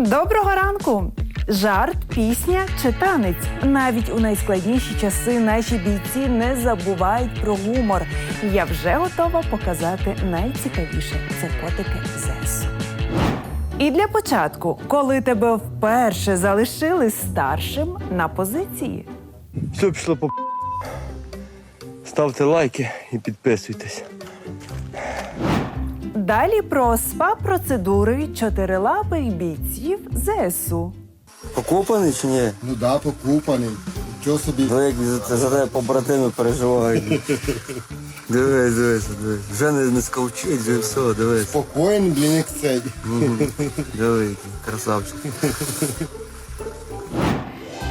Доброго ранку! Жарт, пісня чи танець. Навіть у найскладніші часи наші бійці не забувають про гумор. Я вже готова показати найцікавіше це котики ЗСУ. І для початку, коли тебе вперше залишили старшим на позиції. Все пішло по ставте лайки і підписуйтесь. Далі про спа-процедури чотирилапих бійців ЗСУ. Покопаний чи ні? Ну да, покупаний. Чого собі? Ну як за, за тебе побратими переживають. Дивись, дивись, дивись. Вже не, не скавчить, вже все, дивись. Спокоєн, блін, як цей. Дивись, красавчик.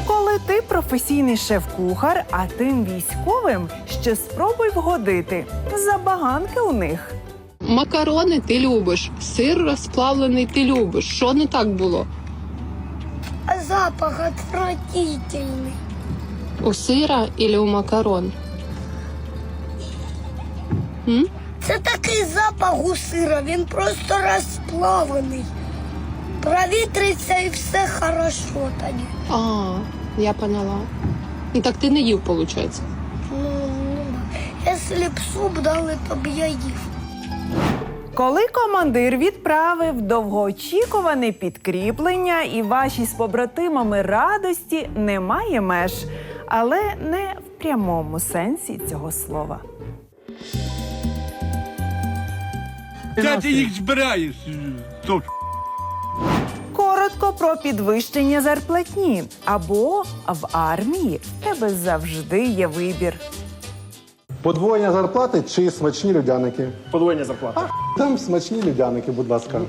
Коли ти професійний шеф-кухар, а тим військовим ще спробуй вгодити. Забаганки у них. Макарони ти любиш, сир розплавлений ти любиш. Що не так було? А запах отвратительный. У сира і у макарон? М? Це такий запах у сира, він просто розплавлений. Провітриться і все хорошо тоді. А, я поняла. Ну так ти не їв, виходить. Ну, ну да. Якщо б суп дали, то б я їв. Коли командир відправив довгоочікуване підкріплення, і ваші з побратимами радості немає меж, але не в прямому сенсі цього слова. Де ти їх збираєш? Коротко про підвищення зарплатні або в армії в тебе завжди є вибір. Подвоєння зарплати чи смачні людяники? Подвоєння зарплати. Там смачні людяники, будь ласка.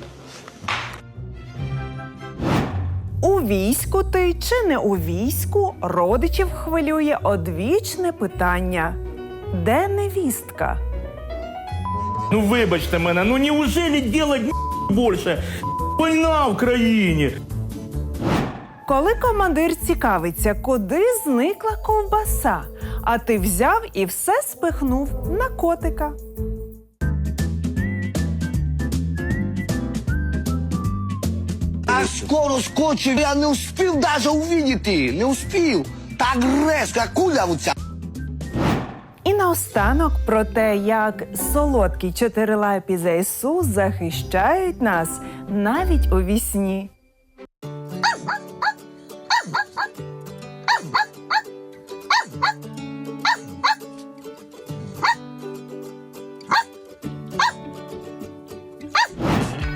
У війську ти чи не у війську родичів хвилює одвічне питання: де невістка? Ну вибачте мене, ну неужели делать більше? Війна в країні. Коли командир цікавиться, куди зникла ковбаса, а ти взяв і все спихнув на котика. А скоро скочив, я не успів даже увидіти, не успів. Так резко кулявця. І наостанок про те, як солодкі чотирилапі ЗСУ захищають нас навіть у вісні.